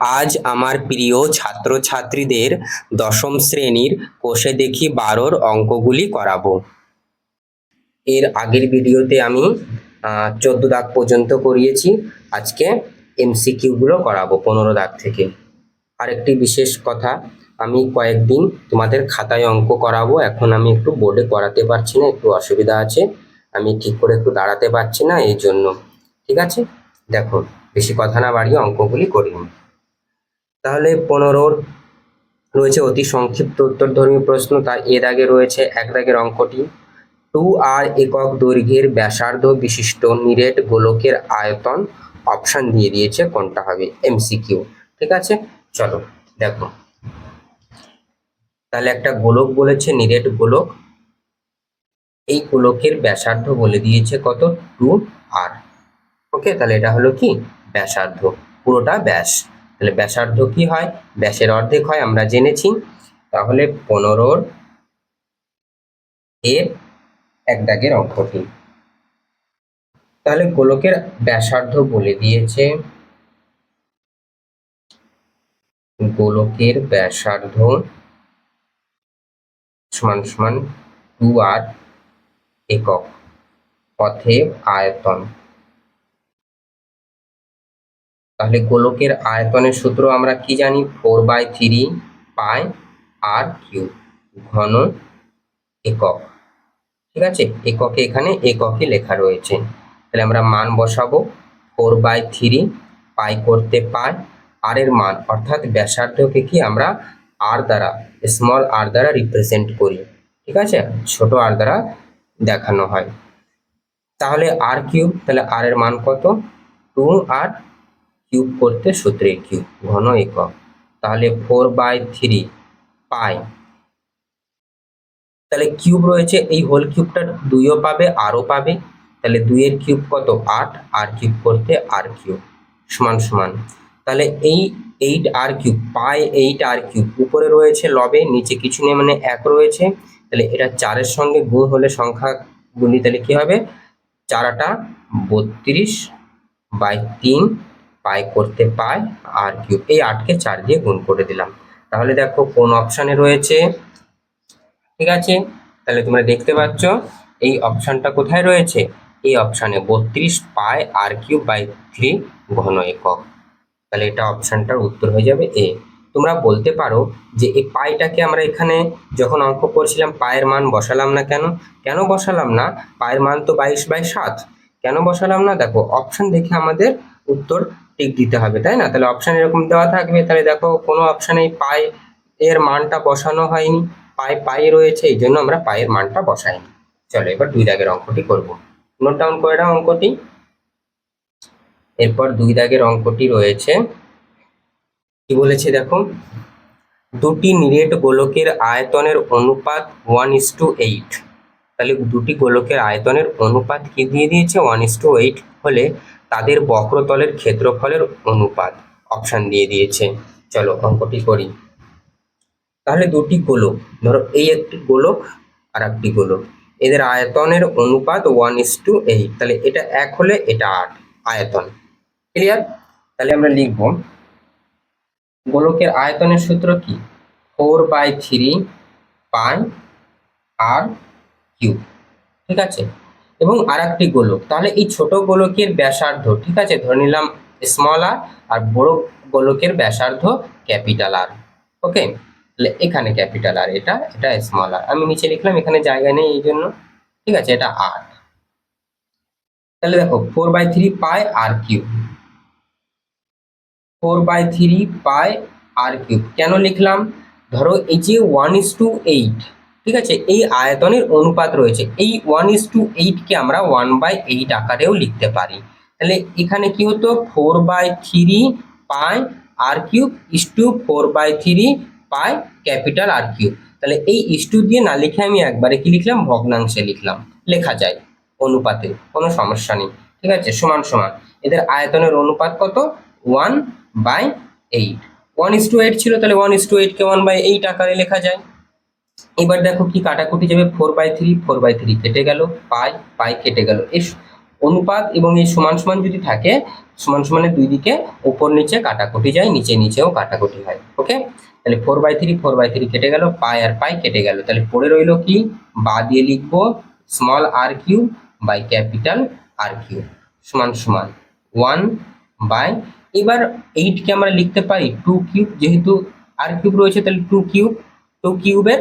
আজ আমার প্রিয় ছাত্রছাত্রীদের দশম শ্রেণির কোষে দেখি বারোর অঙ্কগুলি করাবো। এর আগের ভিডিওতে আমি চোদ্দ দাগ পর্যন্ত করিয়েছি। আজকে এমসিকিউগুলো করাবো পনেরো দাগ থেকে। আরেকটি বিশেষ কথা, আমি কয়েকদিন তোমাদের খাতায় অঙ্ক করাবো। এখন আমি একটু বোর্ডে করাতে পারছি না, একটু অসুবিধা আছে। আমি ঠিক করে একটু দাঁড়াতে পারছি না এই জন্য ঠিক আছে? দেখো, বেশি কথা না বাড়িয়ে অঙ্কগুলি করিনি তাহলে পনেরোর রয়েছে অতি সংক্ষিপ্ত উত্তরধর্মী প্রশ্ন তার এ দাগে রয়েছে এক দাগের অঙ্কটি। টু আর একক দৈর্ঘ্যের ব্যাসার্ধ বিশিষ্ট নিরেট গোলকের আয়তন অপশান দিয়ে দিয়েছে, কোনটা হবে? এমসিকিউ। ঠিক আছে? চলো, দেখো। তাহলে একটা গোলক বলেছে নিরেট গোলক। এই গোলকের ব্যাসার্ধ বলে দিয়েছে কত? টু আর। ওকে, তাহলে এটা হলো কি? ব্যাসার্ধ। পুরোটা ব্যাস। তাহলে ব্যাসার্ধ কি হয়? ব্যাসের অর্ধেক হয়, আমরা জেনেছি। তাহলে পনেরোর এর এক দাগের অঙ্কটি তাহলে গোলকের ব্যাসার্ধ বলে দিয়েছে গোলকের ব্যাসার্ধ সমান সমান টু আর একক অথেব আয়তন। তাহলে গোলকের আয়তনের সূত্র আমরা কি জানি? Four by three pi r cube ঘন একক। ঠিক আছে? এককে এখানে এককে লেখা রয়েছে। তাহলে আমরা মান বসাবো। ফোর বাই থ্রি পাই করতে পাই আর এর মান। অর্থাৎ ব্যাসার্ধকে কি আমরা আর দ্বারা স্মল আর দ্বারা রিপ্রেজেন্ট করি। ঠিক আছে? ছোট আর দ্বারা দেখানো হয়। তাহলে আর কিউব, তাহলে আর এর মান কত? টু আর কিউব করতে সূত্রের কিউব, ঘন একক। তাহলে ফোর বাই থ্রি পাই। তাহলে কিউব রয়েছে, এই হোল কিউবটা দুইও পাবে, আরও পাবে। তাহলে দুইয়ের কিউব কত? আট, আর কিউব করতে আর কিউব, সমান সমান। তাহলে এই eight r cube, pi eight r cube, উপরে রয়েছে লবে, নিচে কিছু নেই মানে এক রয়েছে। তাহলে এটা চারের সঙ্গে গুণ হলে সংখ্যা গুণি তাহলে কি হবে? চারাটা বত্রিশ বাই তিন পাই করতে পাই আর কিউব, এই আটকে চার দিয়ে গুণ করে দিলাম। তাহলে দেখো কোন অপশানে রয়েছে, ঠিক আছে? তাহলে তোমরা দেখতে পাচ্ছ, এই অপশানটা কোথায় রয়েছে? এই অপশানে বত্রিশ pi r cube by three ঘন একক। তাহলে এটা অপশানটার উত্তর হয়ে যাবে এ। তোমরা বলতে পারো যে এই পাইটাকে আমরা এখানে যখন অঙ্ক করছিলাম পায়ের মান বসালাম না কেন? কেন বসালাম না? পায়ের মান তো বাইশ বাই সাত। কেন বসালাম না? দেখো অপশান দেখে আমাদের উত্তর টিক দিতে হবে, তাই না? তাহলে অপশান এরকম দেওয়া থাকবে, তাহলে দেখো কোনো অপশানেই পাই এর মানটা বসানো হয়নি, পাই পাই রয়েছে, এই জন্য আমরা পায়ের মানটা বসাইনি। চলো এবার দুই দাগের অঙ্কটি করব। নোট ডাউন করে নাও অঙ্কটি। এরপর দুই দাগের অঙ্কটি রয়েছে। কি বলেছে দেখো? দুটি নিরেট গোলকের আয়তনের অনুপাত ওয়ান ইস টু এইট তাহলে দুটি গোলকের আয়তনের অনুপাত কি দিয়ে দিয়েছে? ওয়ান ইস টু এইট হলে তাদের বক্রতলের ক্ষেত্রফলের অনুপাত অপশান দিয়ে দিয়েছে। চলো অঙ্কটি করি। তাহলে দুটি গোলক, ধরো এই একটি গোলক আর একটি গোলক। এদের আয়তনের অনুপাত ওয়ান ইস টু এইট তাহলে এটা এক হলে এটা আট, আয়তন। ক্লিয়ার তাহলে আমরা লিখব, গোলকের আয়তনের সূত্র কি? Four by three pi r cube ঠিক আছে? এবং আর একটি গোলক। তাহলে এই ছোট গোলকের ব্যাসার্ধ, ঠিক আছে? ধরে নিলাম স্মল আর আর বড় গোলকের ব্যাসার্ধ ক্যাপিটাল আর ওকে তাহলে এখানে ক্যাপিটাল আর এটা এটা স্মল আর আমি নিচে লিখলাম, এখানে জায়গা নেই এই জন্য, ঠিক আছে? এটা আর তাহলে দেখো four by three pi r cube four by three pi r cube কেন লিখলাম? ধরো এই যে ওয়ান ইস টু এইট ঠিক আছে? এই আয়তনের অনুপাত রয়েছে। এই ওয়ান ইস টু এইটকে আমরা ওয়ান বাই এইট আকারেও লিখতে পারি। তাহলে এখানে কি হতো? Four by three pi r cube is two four by three pi capital r cube তাহলে এই ইস টু দিয়ে না লিখে আমি একবারে কি লিখলাম? ভগ্নাংশে লিখলাম। লেখা যায় অনুপাতে, কোনো সমস্যা নেই। ঠিক আছে? সমান সমান। এদের আয়তনের অনুপাত কত? One by eight one is to eight ছিল, তাহলে ওয়ান ইস টু এইটকে ওয়ান বাই এইট আকারে লেখা যায়। এবার দেখো কি কাটাকুটি যাবে? Four by three four by three কেটে গেল, পাই পাই কেটে গেল। এই অনুপাত এবং এই সমান সমান যদি থাকে, সমান সমানের দুই দিকে উপর নিচে কাটাকুটি যায়, নিচে নিচেও কাটাকুটি হয়। ওকে তাহলে four by three four by three কেটে গেল, পাই আর পাই কেটে গেল। তাহলে পড়ে রইল কি? বা দিয়ে লিখব small r cube by capital r cube সমান সমান ওয়ান বাই এবার এইটকে আমরা লিখতে পারি টু কিউব যেহেতু আর কিউব রয়েছে, তাহলে টু কিউব টু কিউবের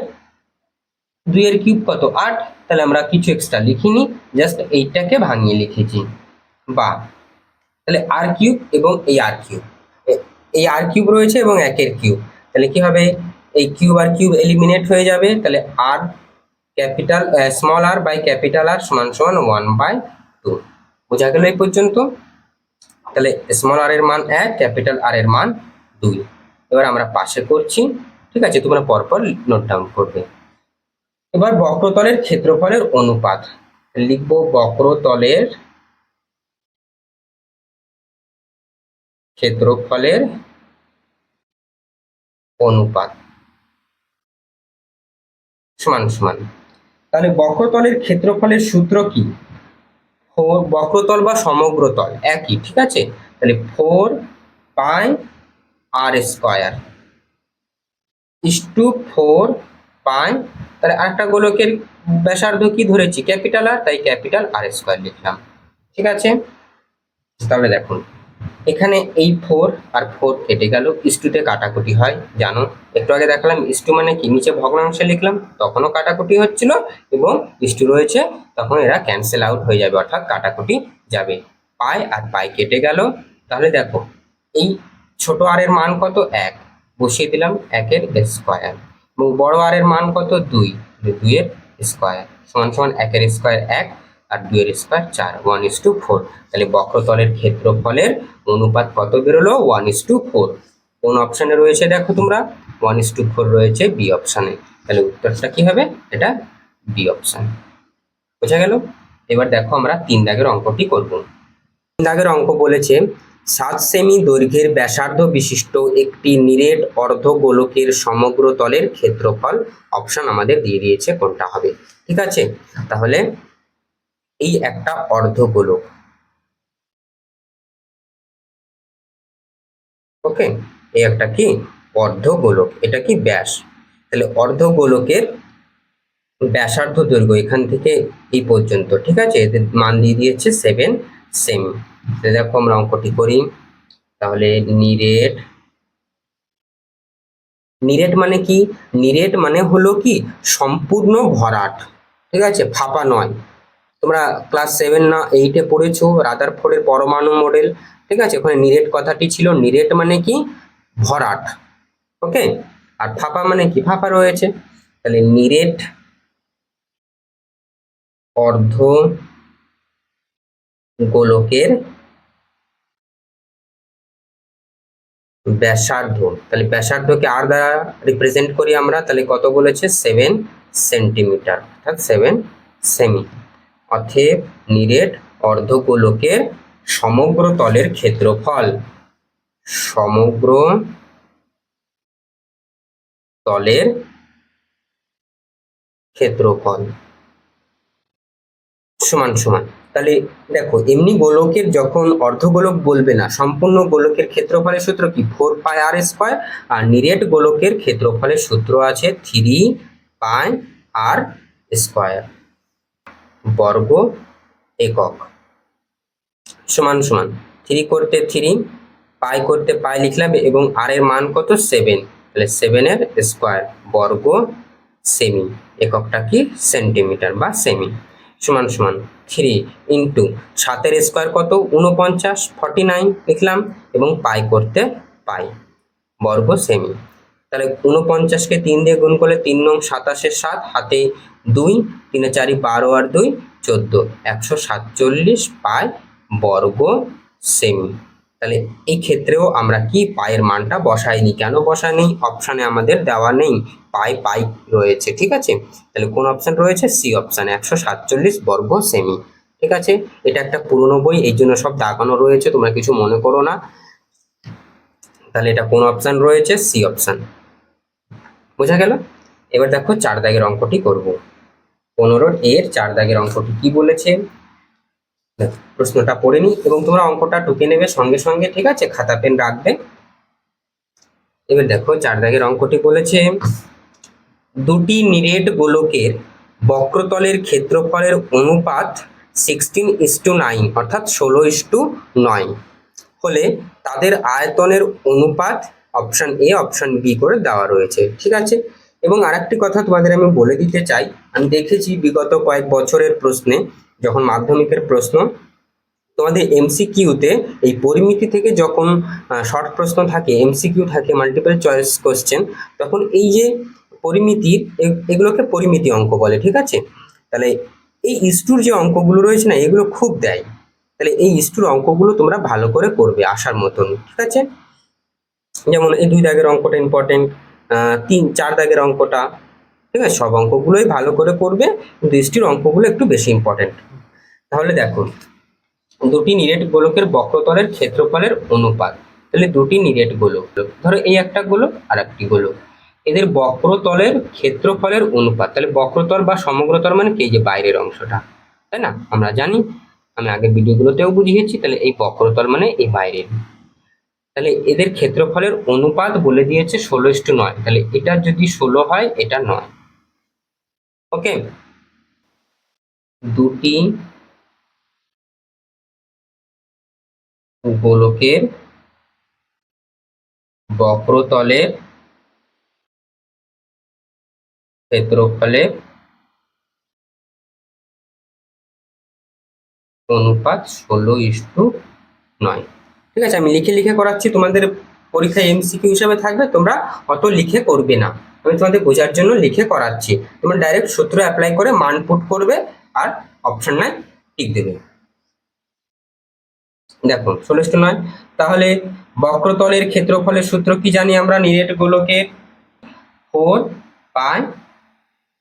দুইয়ের কিউব কত? আট। তাহলে আমরা কিছু এক্সট্রা লিখিনি জাস্ট এইটাকে ভাঙিয়ে লিখেছি। বা, তাহলে আর কিউব এবং এই আর কিউব। এই আর কিউব রয়েছে এবং একের কিউব। তাহলে কি হবে? এই কিউব আর কিউব এলিমিনেট হয়ে যাবে। তাহলে r capital small r by capital r সমান সমান ওয়ান বাই টু বোঝা গেল এই পর্যন্ত? তাহলে স্মল আর এর মান এক ক্যাপিটাল আর এর মান দুই। এবার আমরা পাশে করছি। ঠিক আছে, তোমরা পরপর নোট ডাউন করবে। এবার বক্রতলের ক্ষেত্রফলের অনুপাত। লিখব বক্রতলের ক্ষেত্রফলের অনুপাত। সমান সমান। তাহলে বক্রতলের ক্ষেত্রফলের সূত্র কি? ফোর, বক্রতল বা সমগ্র তল একই, ঠিক আছে? তাহলে four pi r square. Is to four pi. তাহলে আরেকটা গোলকের ব্যাসার্ধ কি ধরেছি? Capital r? তাই ক্যাপিটাল আর স্কোয়ার লিখলাম। ঠিক আছে? তাহলে দেখুন, এখানে এই ফোর আর ফোর কেটে গেল। ইস্টুতে কাটাকুটি হয়, জানো? একটু আগে দেখালাম ইস্টু মানে কি? নিচে ভগ্নাংশে লিখলাম, তখনও কাটাকুটি হচ্ছিল এবং ইস্টু রয়েছে, তখন এরা ক্যান্সেল আউট হয়ে যাবে, অর্থাৎ কাটাকুটি যাবে। পাই আর পাই কেটে গেল। তাহলে দেখো, এই ছোট আর এর মান কত? এক। বসিয়ে দিলাম, একের স্কোয়ার। এবং বড় আর এর মান কত? দুই। দুইয়ের স্কোয়ার সমান সমান একের স্কোয়ার এক আর দুইয়ের স্কোয়ার চার। ওয়ান ইস টু ফোর তাহলে বক্রতলের ক্ষেত্রফলের অনুপাত কত বেরোলো? ওয়ান ইস টু ফোর কোন অপশানে রয়েছে দেখো তোমরা? ওয়ান ইস টু ফোর রয়েছে বি অপশানে তাহলে উত্তরটা কি হবে? এটা বি অপশান বোঝা গেল? এবার দেখো আমরা তিন দাগের অঙ্কটি করব। তিন দাগের অঙ্ক বলেছে সাত সেমি দৈর্ঘ্যের ব্যাসার্ধ বিশিষ্ট একটি নিরেট অর্ধগোলকের সমগ্র তলের ক্ষেত্রফল অপশন আমাদের দিয়ে দিয়েছে কোনটা হবে। ঠিক আছে? তাহলে এই একটা অর্ধগোলক ওকে এই একটা কি? অর্ধগোলক এটা কি ব্যাস? তাহলে অর্ধগোলকের ব্যাসার্ধ দৈর্ঘ্য এখান থেকে এই পর্যন্ত। ঠিক আছে? এদের মান দিয়ে দিয়েছে সেভেন সেমি দেখো আমরা অঙ্কটি করি। তাহলে নিরেট নিরেট মানে কি? নিরেট মানে হলো কি? সম্পূর্ণ ভরাট, ঠিক আছে? ফাঁপা নয়। তোমরা ক্লাস সেভেন না এইটে পড়েছো রাদার ফোরের পরমাণু মডেল ঠিক আছে? ওখানে নিরেট কথাটি ছিল। নিরেট মানে কি? ভরাট ওকে আর ফাঁপা মানে কি? ফাঁপা রয়েছে। তাহলে নিরেট অর্ধ গোলকের ব্যাসার্ধ। তাহলে ব্যাসার্ধকে আর দ্বারা রিপ্রেজেন্ট করি আমরা, তাহলে কত বলেছে? সেভেন সেন্টিমিটার অর্থাৎ সেভেন সেমি অথেব নিরেট অর্ধগোলকের সমগ্র তলের ক্ষেত্রফল, সমগ্র তলের ক্ষেত্রফল। সমান সমান। তাহলে দেখো, এমনি গোলকের যখন অর্ধগোলক বলবে না, সম্পূর্ণ গোলকের ক্ষেত্রফলের সূত্র কি? ফোর পাই আর স্কোয়ার, আর নিরেট গোলকের ক্ষেত্রফলের সূত্র আছে থ্রি পাই আর স্কোয়ার বর্গ একক। সমান সমান, থ্রি করতে থ্রি, পাই করতে পাই লিখলাম, এবং আর এর মান কত? সেভেন। তাহলে সেভেনের স্কোয়ার বর্গ সেমি, এককটা কি? সেন্টিমিটার বা সেমি। সমান সমান থ্রি ইন্টু সাতের স্কোয়ার কত? উনপঞ্চাশ ফর্টি নাইন লিখলাম এবং পাই করতে পাই। বর্গ সেমি তাহলে উনপঞ্চাশকে তিন দিয়ে গুণ করলে তিন নং সাতাশের সাত, হাতে দুই, তিনে চারি বারো আর দুই, চোদ্দ। একশো সাতচল্লিশ পাই বর্গ সেমি তাহলে এই ক্ষেত্রেও আমরা কি পায়ের মানটা বসাইনি? কেন বসাইনি? অপশানে আমাদের দেওয়া নেই। পাই পাই রয়েছে, ঠিক আছে? তাহলে কোন অপশান রয়েছে? সি অপশান একশো সাতচল্লিশ বর্গ সেমি, ঠিক আছে? এটা একটা পুরনো বই, এই জন্য সব দাগানো রয়েছে, তোমরা কিছু মনে করো না। তাহলে এটা কোন অপশান রয়েছে? সি অপশান বোঝা গেল? এবার দেখো চার দাগের অঙ্কটি করব। পনেরোর এর চার দাগের অঙ্কটি কি বলেছে? প্রশ্নটা পড়ে নি এবং তোমরা অঙ্কটা টুকে নেবে সঙ্গে সঙ্গে, ঠিক আছে? খাতা, পেন রাখবে। এবার দেখো চার দাগের অঙ্কটি বলেছে, দুটি নিরেট গোলকের বক্রতলের ক্ষেত্রফলের অনুপাত সিক্সটিন ইস টু নাইন অর্থাৎ ষোলো ইস টু নয় হলে তাদের আয়তনের অনুপাত অপশন এ অপশন বি করে দেওয়া রয়েছে, ঠিক আছে? এবং আরেকটি কথা তোমাদের আমি বলে দিতে চাই। আমি দেখেছি বিগত কয়েক বছরের প্রশ্নে যখন মাধ্যমিকের প্রশ্ন, তোমাদের এমসিকিউতে এই পরিমিতি থেকে যখন শর্ট প্রশ্ন থাকে এমসিকিউ থাকে মাল্টিপল চয়েস কোশ্চেন তখন এই যে পরিমিতির এ- এগুলোকে পরিমিতি অঙ্ক বলে, ঠিক আছে? তাহলে এই ইস্টুর যে অঙ্কগুলো রয়েছে না, এগুলো খুব দেয়। তাহলে এই ইস্টুর অঙ্কগুলো তোমরা ভালো করে করবে আসার মতন, ঠিক আছে? যেমন এই দুই দাগের অঙ্কটা ইম্পর্টেন্ট তিন, চার দাগের অঙ্কটা, ঠিক আছে? সব অঙ্কগুলোই ভালো করে করবে, কিন্তু ইস্টির অঙ্কগুলো একটু বেশি ইম্পর্টেন্ট তাহলে দেখো, দুটি নিরেট গোলকের বক্রতলের ক্ষেত্রফলের অনুপাত। তাহলে দুটি নিরেট গোলক। ধরো এই একটা গোলক, আর একটি গোলক। এদের বক্রতলের ক্ষেত্রফলের অনুপাত। তাহলে বক্রতল বা সমগ্রতল মানে কি? যে বাইরের অংশটা। তাই না? আমরা জানি। আমি আগের ভিডিওগুলোতেও বুঝিয়েছি। তাহলে এই বক্রতল মানে এই বাইরের। তাহলে এদের ক্ষেত্রফলের অনুপাত বলে দিয়েছে ষোলো ইস্টু নয়। তাহলে এটা যদি ষোলো হয়, এটা নয়। ওকে? দুটি গোলকের বক্রতলের ক্ষেত্রফলের অনুপাত ষোলো ইস্টু নয় ঠিক আছে, আমি লিখে লিখে করাচ্ছি, তোমাদের পরীক্ষায় এমসিকিউ হিসাবে থাকবে, তোমরা অত লিখে করবে না। আমি তোমাদের বোঝার জন্য লিখে করাচ্ছি। তোমরা ডাইরেক্ট সূত্র অ্যাপ্লাই করে মান পুট করবে আর অপশন নাই টিক দেবে। দেখো ষোলো ইস্টু নয়। তাহলে বক্রতলের ক্ষেত্রফলের সূত্র কি জানি আমরা? নিরেট গোলকের ফোর পাই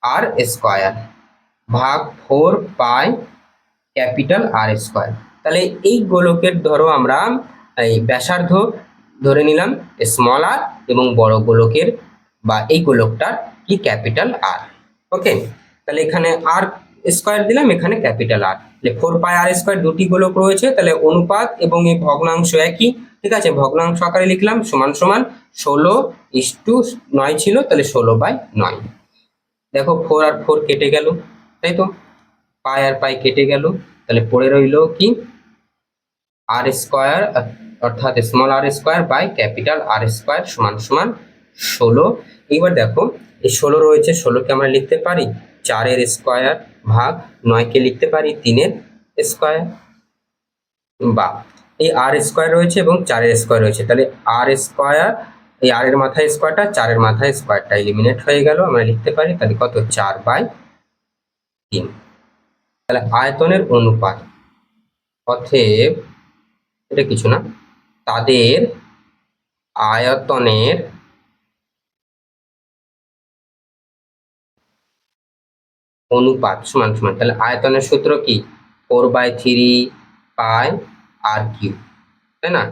আর স্কোয়ার ভাগ four pi capital r square. তাহলে এই গোলকের ধরো আমরা এই ব্যাসার্ধ ধরে নিলাম স্মল আর এবং বড় গোলকের বা এই গোলকটার কি ক্যাপিটাল আর ওকে তাহলে এখানে আর স্কোয়ার দিলাম, এখানে capital r four pi r square দুটি গোলক রয়েছে, তাহলে অনুপাত এবং এই ভগ্নাংশ একই, ঠিক আছে? ভগ্নাংশ আকারে লিখলাম, সমান সমান ষোলো ইস টু নয় ছিল, তাহলে ষোলো বাই নয়। দেখো ফোর আর ফোর কেটে গেল, তাই তো? পাই আর পাই কেটে গেল, তাহলে পড়ে রইল কি? আর স্কোয়ার অর্থাৎ small r square by capital r square সমান সমান ষোলো। এইবার দেখো, এই ষোলো রয়েছে, ষোলোকে আমরা লিখতে পারি, চারের স্কোয়ার ভাগ নয়কে লিখতে পারি? তিনের স্কোয়ার বা এই আর স্কোয়ার রয়েছে এবং চারের স্কোয়ার রয়েছে। তাহলে আর স্কোয়ার, এই আর এর মাথায় স্কোয়ারটা, চারের মাথায় স্কোয়ারটা এলিমিনেট হয়ে গেল। আমরা লিখতে পারি তাহলে কত? চার বাই তিন। তাহলে আয়তনের অনুপাত। অতএব এটা কিছু না। তাদের আয়তনের অনুপাত সমান সমান। তাহলে আয়তনের সূত্র কি? Four by three pi r cube তাই না?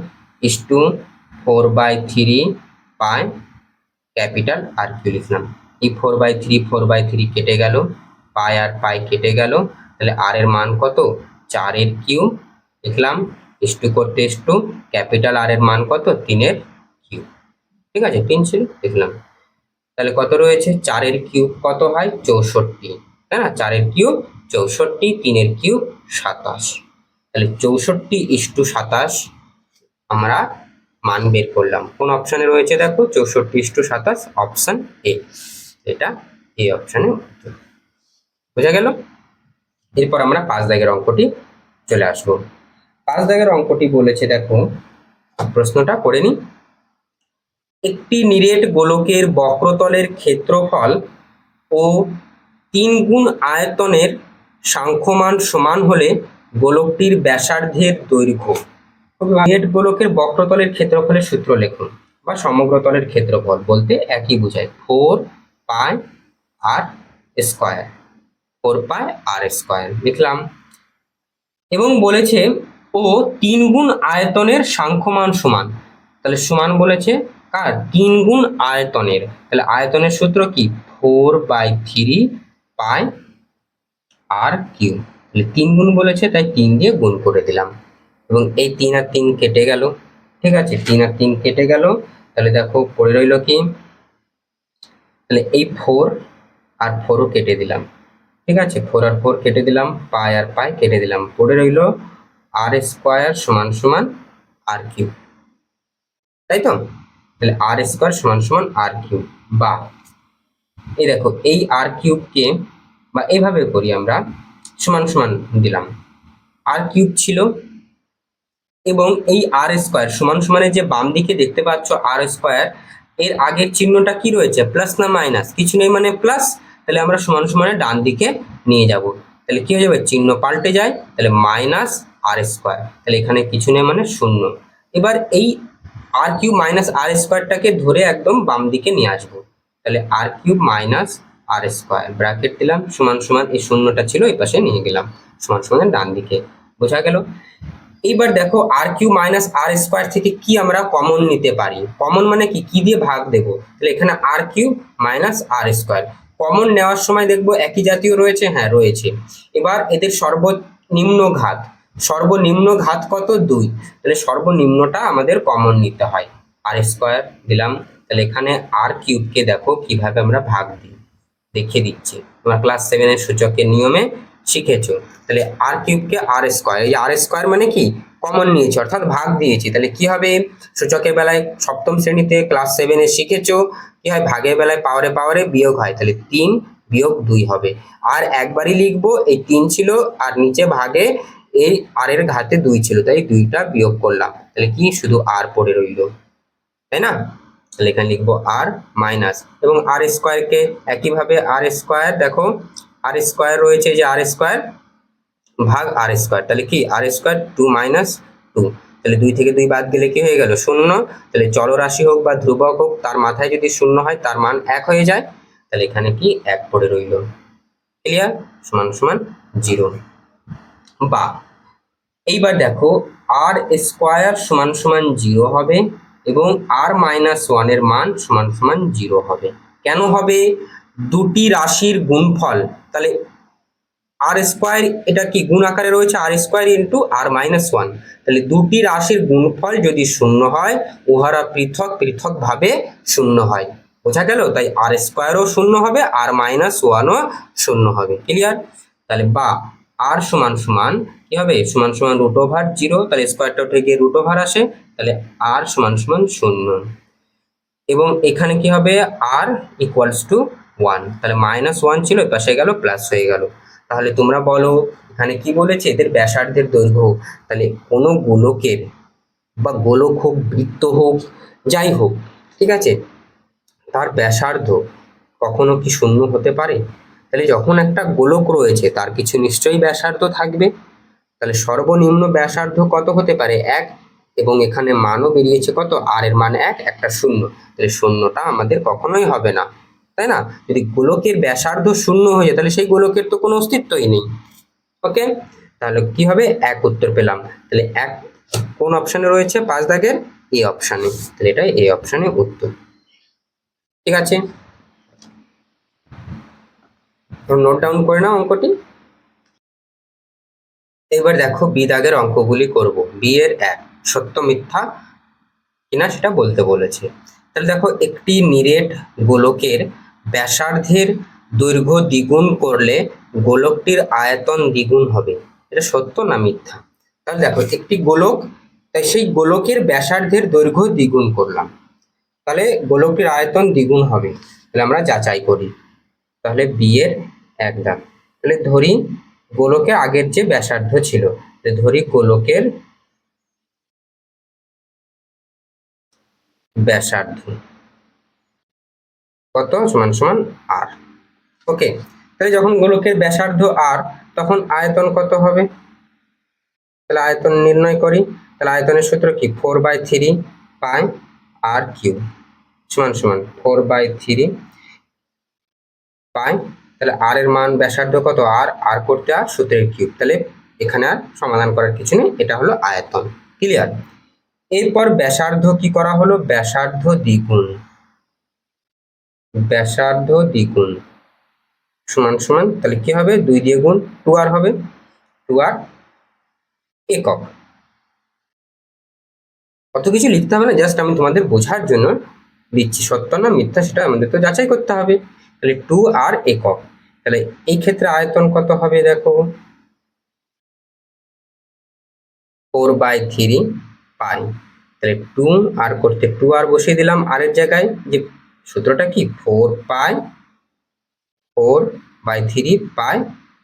Is to four by three pi capital r cube লিখলাম। এই four by three four by three কেটে গেল পাই আর পাই কেটে গেল। তাহলে আর এর মান কত? চারের কিউ লিখলাম ইস টু করতে ইস টু ক্যাপিটাল আর এর মান কত? তিনের কিউ ঠিক আছে? তিন ছিল, লিখলাম। তাহলে কত রয়েছে? চারের কিউব কত হয়? চৌষট্টি। তাই না চারের কিউব, চৌষট্টি, তিনের কিউব, সাতাশ। তাহলে চৌষট্টি ইস্টু সাতাশ আমরা মান বের করলাম। কোন অপশানে রয়েছে দেখো? চৌষট্টি ইস্টু সাতাশ, অপশান এ। এটা এই অপশানে। বোঝা গেল? এরপর আমরা পাঁচ দাগের অঙ্কটি চলে আসব। পাঁচ দাগের অঙ্কটি বলেছে দেখো, প্রশ্নটা করে নিই। একটি নিরেট গোলকের বক্রতলের ক্ষেত্রফল ও তিন গুণ আয়তনের সাংখ্যমান সমান হলে গোলকটির ব্যাসার্ধের দৈর্ঘ্য। গোলকের বক্রতলের ক্ষেত্রফলের সূত্র লিখুন বা সমগ্রতলের ক্ষেত্রফল বলতে একই বোঝায়। Four pi r square, four pi r square লিখলাম। এবং বলেছে, ও তিন গুণ আয়তনের সাংখ্যমান সমান। তাহলে সমান বলেছে কার? তিন গুণ আয়তনের। তাহলে আয়তনের সূত্র কি? Four by three pi r cube. তিন গুণ বলেছে, তাই তিন দিয়ে গুণ করে দিলাম। এবং এই তিন আর তিন কেটে গেল, ঠিক আছে? তিন আর তিন কেটে গেল, তাহলে দেখো পড়ে রইল কি? তাহলে এই ফোর আর ফোরও কেটে দিলাম, ঠিক আছে? ফোর আর ফোর কেটে দিলাম, পাই আর পাই কেটে দিলাম। পড়ে রইল আর স্কোয়ার সমান সমান আর কিউব তাই তো? তাহলে আর স্কোয়ার সমান সমান আর কিউব বা এই দেখো, এই আর কিউবকে বা এইভাবে করি আমরা, সমান সমান দিলাম। আর কিউব ছিল এবং এই আর স্কোয়ার সমান সমানে যে বাম দিকে দেখতে পাচ্ছ আর স্কোয়ার এর আগের চিহ্নটা কি রয়েছে? প্লাস না মাইনাস কিছু নেই মানে প্লাস তাহলে আমরা সমান সমানে ডান দিকে নিয়ে যাব। তাহলে কি হয়ে যাবে? চিহ্ন পাল্টে যায়, তাহলে মাইনাস আর স্কোয়ার তাহলে এখানে কিছু নেই মানে শূন্য। এবার এই আর কিউব মাইনাস আর স্কোয়ারটাকে ধরে একদম বাম দিকে নিয়ে আসব। তাহলে r cube minus r square bracket দিলাম, সমান সমান এই শূন্যটা ছিল, এই পাশে নিয়ে গেলাম, সমান সমান ডান দিকে। বোঝা গেল? এইবার দেখো r cube minus r square থেকে কি আমরা কমন নিতে পারি? কমন মানে কি? কি দিয়ে ভাগ দেব? তাহলে এখানে r cube minus r square common নেওয়ার সময় দেখব একই জাতীয় রয়েছে? হ্যাঁ রয়েছে। এবার এদের সর্বনিম্ন ঘাত। সর্বনিম্ন ঘাত কত? দুই। তাহলে সর্বনিম্নটা আমাদের কমন নিতে হয়। আর স্কোয়ার দিলাম। তাহলে এখানে আর কিউবকে দেখো কীভাবে আমরা ভাগ দিই। দেখিয়ে দিচ্ছি। তোমরা ক্লাস সেভেনের সূচকের নিয়মে শিখেছো। তাহলে আর কিউবকে আর স্কোয়ার এই আর স্কোয়ার মানে কি? কমন নিয়েছি, অর্থাৎ ভাগ দিয়েছি। তাহলে কি হবে? সূচকের বেলায় সপ্তম শ্রেণীতে ক্লাস সেভেনে শিখেছো, কি হয়? ভাগের বেলায় পাওয়ারে পাওয়ারে বিয়োগ হয়। তাহলে তিন বিয়োগ দুই হবে। আর একবারই লিখব, এই তিন ছিল আর নিচে ভাগে এই আর এর ঘাতে দুই ছিল, তাই দুইটা বিয়োগ করলাম। তাহলে কি? শুধু আর পড়ে রইল। তাই না? তাহলে এখানে লিখব আর মাইনাস এবং আর স্কোয়ারকে একইভাবে আর স্কোয়ার দেখো আর স্কোয়ার রয়েছে যে আর স্কোয়ার ভাগ আর স্কোয়ার তাহলে কি? R square two minus two তাহলে দুই থেকে দুই বাদ দিলে কি হয়ে গেল? শূন্য, তাহলে চলরাশি হোক বা ধ্রুবক হোক, তার মাথায় যদি শূন্য হয়, তার মান এক হয়ে যায়, তাহলে এখানে কি? এক পড়ে রইল। ক্লিয়ার সমান সমান জিরো বা, এইবার দেখো আর স্কোয়ার সমান সমান জিরো হবে। এবং আর মাইনাস ওয়ানের মান সমান সমান জিরো হবে। কেন হবে? দুটি রাশির গুণফল, তাহলে আর স্কোয়ার এটা কি গুণ আকারে রয়েছে? R square into r minus one তাহলে দুটি রাশির গুণফল যদি শূন্য হয়, উহারা পৃথক, পৃথকভাবে শূন্য হয়। বোঝা গেল? তাই আর স্কোয়ারও শূন্য হবে আর মাইনাস ওয়ানও শূন্য হবে। ক্লিয়ার তাহলে বা আর সমান সমান কি হবে? সমান সমান রুট ওভার জিরো তাহলে স্কোয়ারটা উঠে গিয়ে রুট ওভার আসে। তাহলে আর সমান সমান শূন্য। এবং এখানে কি হবে? আর ইকুয়ালস টু ওয়ান তাহলে মাইনাস ওয়ান ছিল পাশে গেল প্লাস হয়ে গেল। তাহলে তোমরা বলো, এখানে কি বলেছে? এদের ব্যাসার্ধের দৈর্ঘ্য তাহলে কোনো গোলকের বা গোলক হোক, বৃত্ত হোক, যাই হোক, ঠিক আছে? তার ব্যাসার্ধ কখনো কি শূন্য হতে পারে? তাহলে যখন একটা গোলক রয়েছে, তার কিছু নিশ্চয়ই ব্যাসার্ধ থাকবে। তাহলে সর্বনিম্ন ব্যাসার্ধ কত হতে পারে? এক এবং এখানে মানও বেরিয়েছে কত? আর এর মান এক, একটা শূন্য। তাহলে শূন্যটা আমাদের কখনোই হবে না। তাই না? যদি গোলকের ব্যাসার্ধ শূন্য হয়ে যায়, তাহলে সেই গোলকের তো কোনো অস্তিত্বই নেই। ওকে তাহলে কি হবে? এক উত্তর পেলাম। তাহলে এক কোন অপশানে রয়েছে? পাঁচ দাগের এ অপশানে তাহলে এটা এ অপশানে উত্তর। ঠিক আছে? নোট ডাউন করে নাও অঙ্কটি। এবার দেখো বি দাগের অঙ্কগুলি করব। বি এর এক। সত্য মিথ্যা কিনা সেটা বলতে বলেছে। তাহলে দেখো, একটি নিরেট গোলকের ব্যাসার্ধের দৈর্ঘ্য দ্বিগুণ করলে গোলকটির আয়তন দ্বিগুণ হবে। এটা সত্য না মিথ্যা? তাহলে দেখো, একটি গোলক, তাই সেই গোলকের ব্যাসার্ধের দৈর্ঘ্য দ্বিগুণ করলাম। তাহলে গোলকটির আয়তন দ্বিগুণ হবে। তাহলে আমরা যাচাই করি। তাহলে বি এর এক দাগ। তাহলে ধরি গোলকের আগের যে ব্যাসার্ধ ছিল। ধরি গোলকের ব্যাসার্ধ। কত? সমান সমান আর ওকে তাহলে যখন গোলকের ব্যাসার্ধ আর তখন আয়তন কত হবে? তাহলে আয়তন নির্ণয় করি। তাহলে আয়তনের সূত্র কি? Four by three pi r cube সমান সমান ফোর বাই থ্রি পাই তাহলে আর এর মান ব্যাসার্ধ কত? আর আর করতে আর সূত্রের কিউব তাহলে এখানে আর সমাধান করার কিছু নেই, এটা হলো আয়তন। ক্লিয়ার এরপর ব্যাসার্ধ কি করা হলো? ব্যাসার্ধ দ্বিগুণ। ব্যাসার্ধ দ্বিগুণ। সমান সমান, তাহলে কি হবে? দুই দিয়ে গুণ টু আর হবে। টু আর একক। কত কিছু লিখতে হবে না, জাস্ট আমি তোমাদের বোঝার জন্য দিচ্ছি। সত্য না মিথ্যা, সেটা আমাদের তো যাচাই করতে হবে। তাহলে টু আর একক। তাহলে এই ক্ষেত্রে আয়তন কত হবে দেখো? ফোর বাই থ্রি পাই তাহলে টু আর করতে টু আর বসিয়ে দিলাম আর এর জায়গায়। যে সূত্রটা কি? Four pi, four by three pi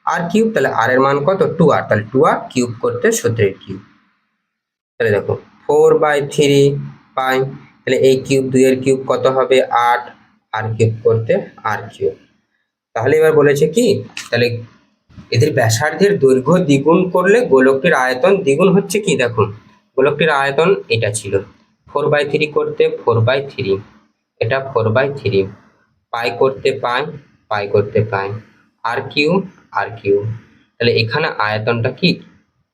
r cube. তাহলে আর এর মান কত? Two r. তাহলে টু আর কিউব করতে সূত্রের কিউব। তাহলে দেখো, ফোর বাই থ্রি পাই, তাহলে এই কিউব দুইয়ের কিউব কত হবে? আট আর কিউব করতে আর কিউব। তাহলে এবার বলেছে কি? তাহলে এদের ব্যাসার্ধের দৈর্ঘ্য দ্বিগুণ করলে গোলকটির আয়তন দ্বিগুণ হচ্ছে কি? দেখুন। গোলকটির আয়তন এটা ছিল। ফোর বাই থ্রি করতে ফোর বাই থ্রি এটা ফোর বাই থ্রি পাই করতে পাই পাই করতে পাই আর কিউ আর কিউ। তাহলে এখানে আয়তনটা কি?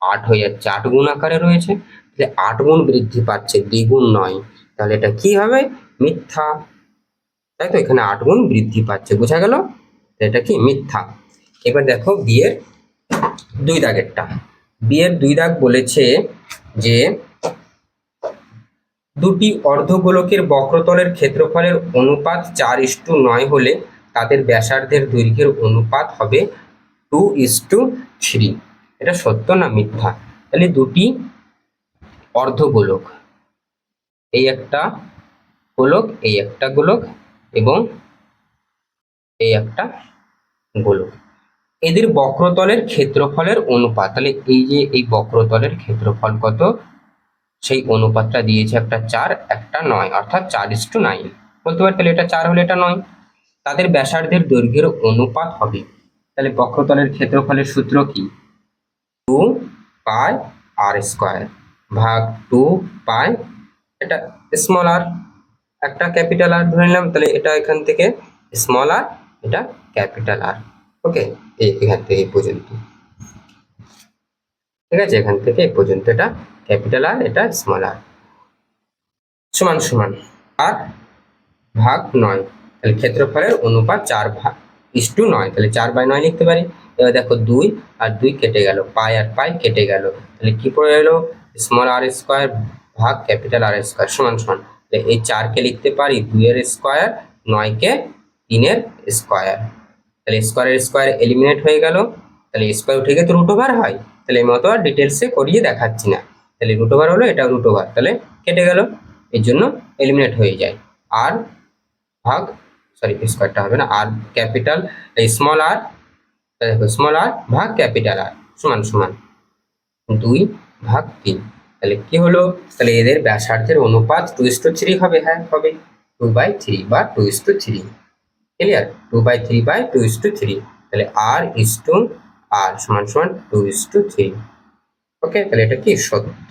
আট হয়ে যাচ্ছে। আট গুণ আকারে রয়েছে। তাহলে আট গুণ বৃদ্ধি পাচ্ছে, দ্বিগুণ নয়। তাহলে এটা কি হবে? মিথ্যা। তাই তো এখানে আট গুণ বৃদ্ধি পাচ্ছে। বোঝা গেল? এটা কি? মিথ্যা। এবার দেখো বিয়ের দুই দাগেরটা। বিয়ের দুই দাগ বলেছে যে দুটি অর্ধগোলকের বক্রতলের ক্ষেত্রফলের অনুপাত চার ইস্টু নয় হলে তাদের ব্যাসার্ধের দৈর্ঘ্যের অনুপাত হবে টু ইস্টু থ্রি। এটা সত্য না মিথ্যা? তাহলে দুটি অর্ধগোলক, এই একটা গোলক, এই একটা গোলক এবং এই একটা গোলক। এদের বক্রতলের ক্ষেত্রফলের অনুপাত। তাহলে এই যে এই বক্রতলের ক্ষেত্রফল কত? সেই অনুপাতটা দিয়েছে একটা চার, একটা নয়, অর্থাৎ চার ইস টু নাইন বলতে পারি তাহলে এটা চার হলে এটা নয়। তাদের ব্যাসার্ধের দৈর্ঘ্যের অনুপাত হবে। তাহলে বক্রতলের ক্ষেত্রফলের সূত্র কি? টু পাই আর স্কোয়ার ভাগ টু পাই এটা স্মল আর একটা ক্যাপিটাল আর ধরে নিলাম। তাহলে এটা এখান থেকে স্মল আর এটা ক্যাপিটাল আর ওকে এখান থেকে এই পর্যন্ত। ঠিক আছে? এখান থেকে এই পর্যন্ত এটা ক্যাপিটাল আর, এটা স্মল আর সমান সমান আর ভাগ নয়। তাহলে ক্ষেত্রফলের অনুপাত চার ভাগ ইস টু নয়। তাহলে চার বাই নয় লিখতে পারি। এবার দেখো দুই, আর দুই কেটে গেল। পাই আর পাই কেটে গেল। তাহলে কি পড়ে এলো স্মল আর স্কোয়ার ভাগ ক্যাপিটাল আর স্কোয়ার সমান সমান। এই চারকে লিখতে পারি দুইয়ের স্কোয়ার নয়কে তিনের স্কোয়ার তাহলে স্কোয়ারের স্কোয়ার এলিমিনেট হয়ে গেল। তাহলে স্কোয়ার উঠে গিয়ে তো রুট ওভার হয়। তাহলে এই মতো আর ডিটেলসে করিয়ে দেখাচ্ছি না। তাহলে রুট ওভার হলো এটা রুট ওভার তাহলে কেটে গেল। এর জন্য এলিমিনেট হয়ে যায়। আর ভাগ সরি স্কোয়ারটা হবে না। আর ক্যাপিটাল স্মল আর দেখো স্মল আর ভাগ ক্যাপিটাল আর সমান সমান দুই ভাগ তিন। তাহলে কি হলো? তাহলে এদের ব্যাসার্ধের অনুপাত টু ইস টু থ্রি হবে হ্যাঁ হবে। টু বাই থ্রি বা two is to three clear two by three by two is to three তাহলে আর ইস টু আর সমান সমান two is to three okay তাহলে এটা কি সত্য?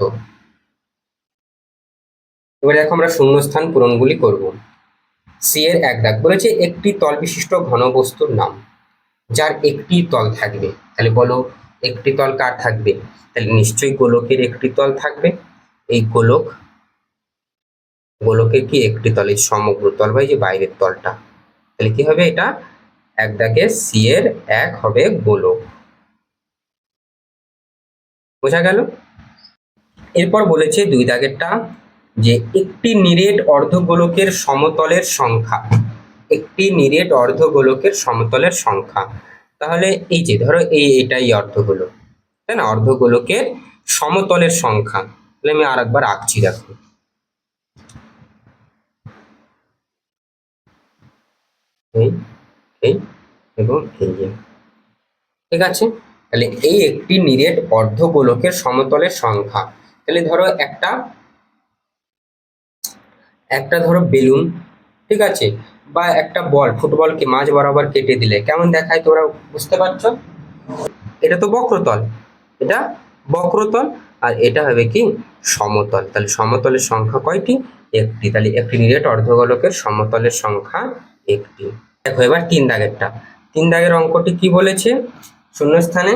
এবার দেখো আমরা শূন্যস্থান পূরণগুলি করব। সি এর এক দাগ বলেছে একটি তল বিশিষ্ট ঘনবস্তুর নাম, যার একটি তল থাকবে। তাহলে বলো একটি তল কার থাকবে? তাহলে নিশ্চয়ই গোলকের একটি তল থাকবে। এই গোলক, গোলকের কি একটি তল? এই সমগ্র তল বা এই যে বাইরের তলটা। তাহলে কি হবে এটা? এক দাগে সি এর এক হবে গোলক। বোঝা গেল? এরপর বলেছে দুই দাগেরটা যে একটি নিরেট অর্ধগোলকের সমতলের সংখ্যা। একটি নিরেট অর্ধগোলকের সমতলের সংখ্যা। তাহলে এই যে ধরো এই এটাই অর্ধগোলক। তাই না? অর্ধগোলকের সমতলের সংখ্যা। তাহলে আমি আর একবার আঁকছি, দেখো। এই এই এবং এই ঠিক আছে? তাহলে এই একটি নিরেট অর্ধগোলকের সমতলের সংখ্যা। তাহলে ধরো একটা একটা ধরো বেলুন, ঠিক আছে? বা একটা বল, ফুটবলকে মাঝ বরাবর কেটে দিলে। কেমন দেখায় তোমরা বুঝতে পারছ? এটা তো বক্রতল। এটা বক্রতল, আর এটা হবে কি? সমতল। তাহলে সমতলের সংখ্যা কয়টি? একটি। তাহলে একটি নিরেট অর্ধগোলকের সমতলের সংখ্যা একটি। দেখো, এবার তিন দাগেরটা তিন দাগের অঙ্কটি কি বলেছে? শূন্যস্থানে,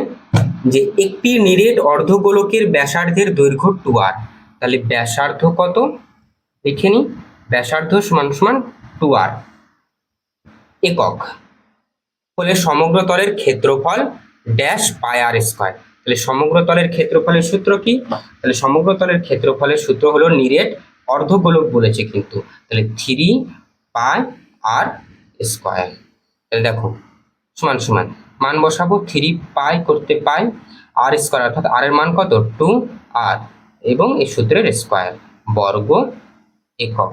যে একটি নিরেট অর্ধগোলকের ব্যাসার্ধের দৈর্ঘ্য টু আর তাহলে ব্যাসার্ধ কত? লিখে নিই ব্যাসার্ধ সমান সমান টু আর একক। হলে সমগ্র তলের ক্ষেত্রফল ড্যাশ পাই আর স্কোয়ার তাহলে সমগ্র তলের ক্ষেত্রফলের সূত্র কি? তাহলে সমগ্র তলের ক্ষেত্রফলের সূত্র হলো নিরেট অর্ধগোলক বলেছে কিন্তু। তাহলে থ্রি পাই আর স্কোয়ার। তাহলে দেখো, সমান সমান, মান বসাবো থ্রি পাই করতে পাই আর স্কোয়ার অর্থাৎ আর এর মান কত? টু আর এবং এই সূত্রের স্কোয়ার বর্গ একক।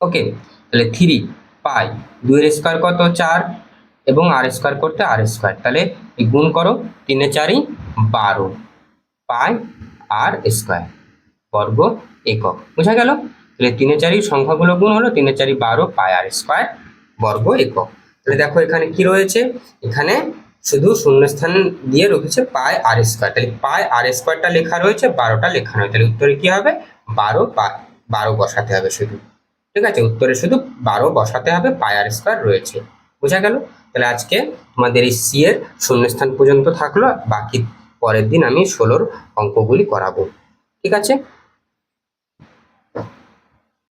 ওকে তাহলে থ্রি পাই দুইয়ের স্কোয়ার কত? চার, এবং আর স্কোয়ার করতে আর স্কোয়ার তাহলে গুণ করো, তিনে চারি, বারো পাই আর স্কোয়ার বর্গ একক। বোঝা গেল? তাহলে তিনে চারি সংখ্যাগুলো গুণ হলো তিনে চারি বারো পাই আর স্কোয়ার বর্গ একক। তাহলে দেখো এখানে কি রয়েছে? এখানে শুধু শূন্যস্থান দিয়ে রেখেছে পাই আর স্কোয়ার। তাহলে পাই আর স্কোয়ারটা লেখা রয়েছে, বারোটা লেখা নয়। তাহলে উত্তরে কি হবে? বারো বারো বসাতে হবে শুধু। ঠিক আছে? উত্তরে শুধু বারো বসাতে হবে, পাই আর স্কোয়ার রয়েছে। বোঝা গেল? তাহলে আজকে তোমাদের এই সি এর শূন্যস্থান পর্যন্ত থাকল, বাকি পরের দিন আমি ষোলোর অঙ্কগুলি করাবো। ঠিক আছে?